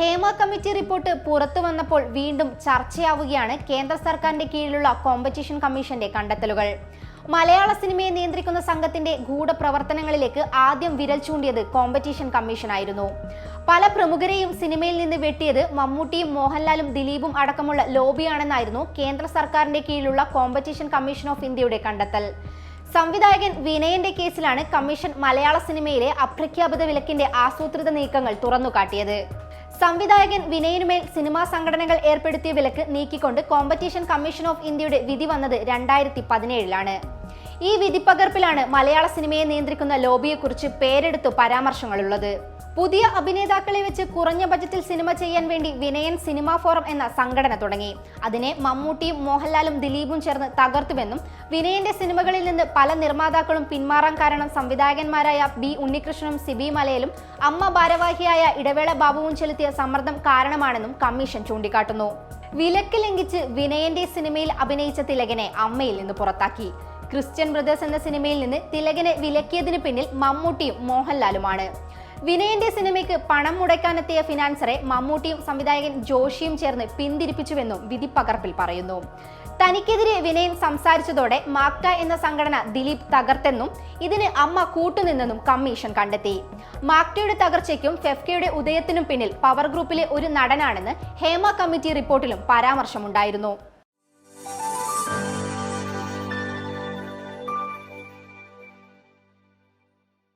Hema committee report പുറത്തു വന്നപ്പോൾ വീണ്ടും ചർച്ചയാവുകയാണ് കേന്ദ്ര സർക്കാരിന്റെ കീഴിലുള്ള കോമ്പറ്റീഷൻ കമ്മീഷന്റെ കണ്ടെത്തലുകൾ. മലയാള സിനിമയെ നിയന്ത്രിക്കുന്ന സംഘത്തിന്റെ ഗൂഢപ്രവർത്തനങ്ങളിലേക്ക് ആദ്യം വിരൽ ചൂണ്ടിയത് കോമ്പറ്റീഷൻ കമ്മീഷൻ ആയിരുന്നു. പല പ്രമുഖരെയും സിനിമയിൽ നിന്ന് വെട്ടിയത് മമ്മൂട്ടിയും മോഹൻലാലും ദിലീപും അടക്കമുള്ള ലോബിയാണെന്നായിരുന്നു കേന്ദ്ര സർക്കാരിന്റെ കീഴിലുള്ള കോമ്പറ്റീഷൻ കമ്മീഷൻ ഓഫ് ഇന്ത്യയുടെ കണ്ടെത്തൽ. സംവിധായകൻ വിനയന്റെ കേസിലാണ് കമ്മീഷൻ മലയാള സിനിമയിലെ അപ്രഖ്യാപിത വിലക്കിന്റെ ആസൂത്രിത നീക്കങ്ങൾ തുറന്നുകാട്ടിയത്. സംവിധായകൻ വിനയനുമേൽ സിനിമാ സംഘടനകൾ ഏർപ്പെടുത്തിയ വിലക്ക് നീക്കിക്കൊണ്ട് കോമ്പറ്റീഷൻ കമ്മീഷൻ ഓഫ് ഇന്ത്യയുടെ വിധി വന്നത് രണ്ടായിരത്തി പതിനേഴിലാണ്. ഈ വിധിപ്പകർപ്പിലാണ് മലയാള സിനിമയെ നിയന്ത്രിക്കുന്ന ലോബിയെക്കുറിച്ച് പേരെടുത്തു പരാമർശങ്ങളുള്ളത്. പുതിയ അഭിനേതാക്കളെ വെച്ച് കുറഞ്ഞ ബജറ്റിൽ സിനിമ ചെയ്യാൻ വേണ്ടി വിനയൻ സിനിമാ ഫോറം എന്ന സംഘടന തുടങ്ങി. അതിനെ മമ്മൂട്ടിയും മോഹൻലാലും ദിലീപും ചേർന്ന് തകർത്തുവെന്നും വിനയന്റെ സിനിമകളിൽ നിന്ന് പല നിർമ്മാതാക്കളും പിന്മാറാൻ കാരണം സംവിധായകന്മാരായ ബി ഉണ്ണികൃഷ്ണനും സിബി മലയിലും അമ്മ ഭാരവാഹിയായ ഇടവേള ബാബുവും ചെലുത്തിയ സമ്മർദ്ദം കാരണമാണെന്നും കമ്മീഷൻ ചൂണ്ടിക്കാട്ടുന്നു. വിലക്ക് ലംഘിച്ച് വിനയന്റെ സിനിമയിൽ അഭിനയിച്ച തിലകനെ അമ്മയിൽ നിന്ന് പുറത്താക്കി. ക്രിസ്ത്യൻ ബ്രദേഴ്സ് എന്ന സിനിമയിൽ നിന്ന് തിലകനെ വിലക്കിയതിന് പിന്നിൽ മമ്മൂട്ടിയും മോഹൻലാലുമാണ്. വിനയന്റെ സിനിമയ്ക്ക് പണം മുടക്കാനെത്തിയ ഫിനാൻസറെ മമ്മൂട്ടിയും സംവിധായകൻ ജോഷിയും ചേർന്ന് പിന്തിരിപ്പിച്ചുവെന്നും വിധി പകർപ്പിൽ പറയുന്നു. തനിക്കെതിരെ വിനയൻ സംസാരിച്ചതോടെ മാക്ട എന്ന സംഘടന ദിലീപ് തകർത്തെന്നും ഇതിന് അമ്മ കൂട്ടുനിന്നെന്നും കമ്മീഷൻ കണ്ടെത്തി. മാക്ടയുടെ തകർച്ചയ്ക്കും ഫെഫ്കയുടെ ഉദയത്തിനും പിന്നിൽ പവർ ഗ്രൂപ്പിലെ ഒരു നടനാണെന്ന് ഹേമ കമ്മിറ്റി റിപ്പോർട്ടിലും പരാമർശമുണ്ടായിരുന്നു.